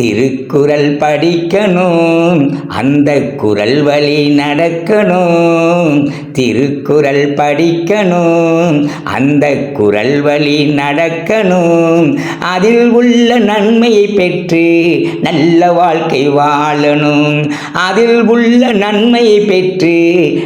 திருக்குறள் படிக்கணும் அந்த குரல் வழி நடக்கணும். திருக்குறள் படிக்கணும் அந்த குரல் வழி நடக்கணும். அதில் உள்ள நன்மையை பெற்று நல்ல வாழ்க்கை வாழணும். அதில் உள்ள நன்மையை பெற்று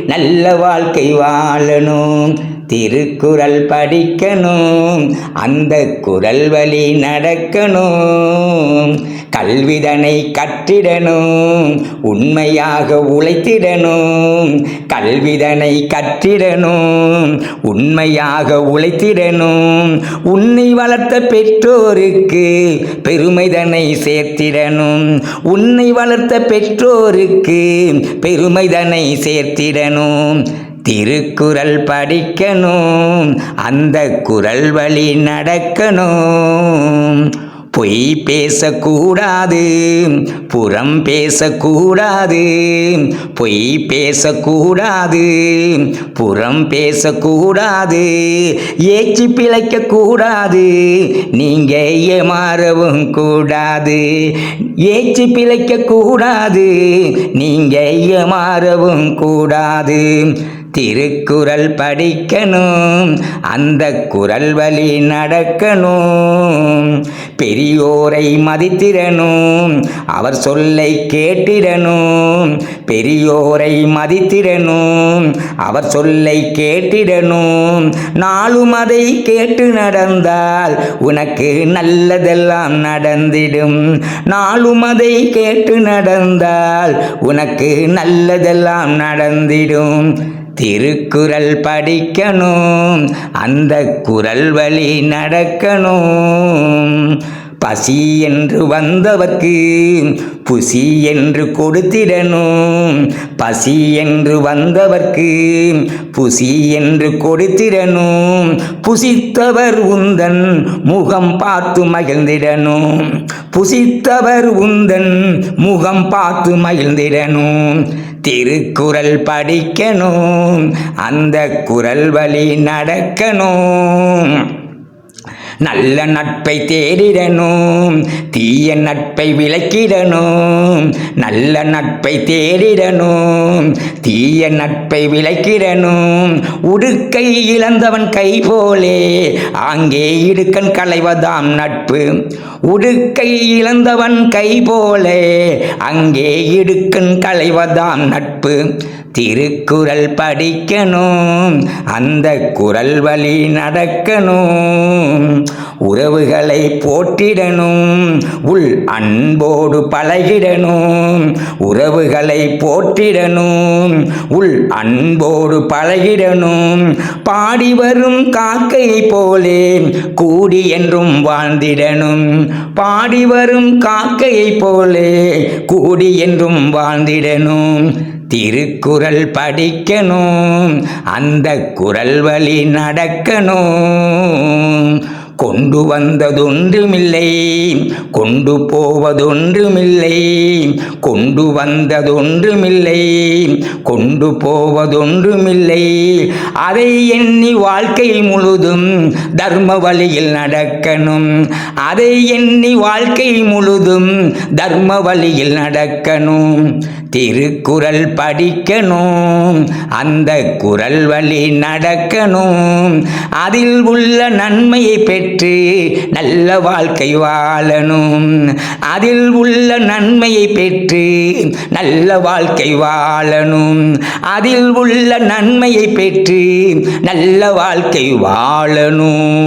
நல்ல வாழ்க்கை வாழணும். திருக்குறள் படிக்கணும் அந்த குரல் வழி நடக்கணும். கல்விதனை கற்றிடணும் உண்மையாக உழைத்திடணும். கல்விதனை கற்றிடணும் உண்மையாக உழைத்திடணும். உன்னை வளர்த்த பெற்றோருக்கு பெருமைதனை சேர்த்திடணும். உன்னை வளர்த்த பெற்றோருக்கு பெருமைதனை சேர்த்திடணும். திருக்குறள் படிக்கணும் அந்த குரல் வழி நடக்கணும். பொய் பேசக்கூடாது புறம் பேசக்கூடாது. பொய் பேசக்கூடாது புறம் பேசக்கூடாது. ஏச்சி பிழைக்கக்கூடாது நீங்கள் ஏமாறவும் கூடாது. ஏச்சி பிழைக்கக்கூடாது நீங்கள் ஏமாறவும் கூடாது. திருக்குறள் படிக்கணும் அந்த குரல் வழி நடக்கணும். பெரியோரை மதித்திடணும் அவர் சொல்லை கேட்டிடணும். பெரியோரை மதித்திடணும் அவர் சொல்லை கேட்டிடணும். நாளும் அதை கேட்டு நடந்தால் உனக்கு நல்லதெல்லாம் நடந்திடும். நாளும் அதை கேட்டு நடந்தால் உனக்கு நல்லதெல்லாம் நடந்திடும். திருக்குறள் படிக்கணும் அந்த குரல் வழி நடக்கணும். பசி என்று வந்தவர்க்கு புசி என்று கொடுத்திடணும். பசி என்று வந்தவர்க்கு புசி என்று கொடுத்திடணும். புசித்தவர் உந்தன் முகம் பார்த்து மகிழ்ந்திடணும். புசித்தவர் உந்தன் முகம் பார்த்து மகிழ்ந்திடணும். திருக்குறள் படிக்கணும் அந்த குரல் வழி நடக்கணும். நல்ல நட்பை தேடிடணும் தீய நட்பை விளக்கிடணும் நல்ல நட்பை தேடிடணும் தீய நட்பை விளக்கிடணும். உடுக்கை இழந்தவன் கை போலே ஆங்கே இடுக்கன் களைவதாம் நட்பு. உடுக்கை இழந்தவன் கை போலே அங்கே இடுக்கண் களைவதாம் நட்பு. திருக்குறள் படிக்கணும். அந்த குரல் வழி நடக்கணும். உறவுகளை போற்றிடணும். உள் அன்போடு பழகிடணும். உறவுகளை போற்றிடணும். உள் அன்போடு பழகிடணும். பாடி வரும் காக்கை போலே கூடி என்றும் வாழ்ந்திடணும். பாடி வரும் காக்கையை போலே கூடி என்றும் வாழ்ந்திடணும். திருக்குறள் படிக்கணும். அந்த குரல் வழி நடக்கணும். கொண்டு வந்ததொன்றுமில்லை. கொண்டு போவதொன்றுமில்லை. கொண்டு வந்ததொன்றுமில்லை. கொண்டு போவதொன்றுமில்லை. அதை எண்ணி வாழ்க்கை முழுதும் தர்ம வழியில் நடக்கணும். அதை எண்ணி வாழ்க்கை முழுதும் தர்ம வழியில் நடக்கணும். திருக்குறள் படிக்கணும். அந்த குரல் வழி நடக்கணும். அதில் உள்ள நன்மையை பெற்று நல்ல வாழ்க்கை வாழணும். அதில் உள்ள நன்மையை பெற்று நல்ல வாழ்க்கை வாழணும். அதில் உள்ள நன்மையை பெற்று நல்ல வாழ்க்கை வாழணும்.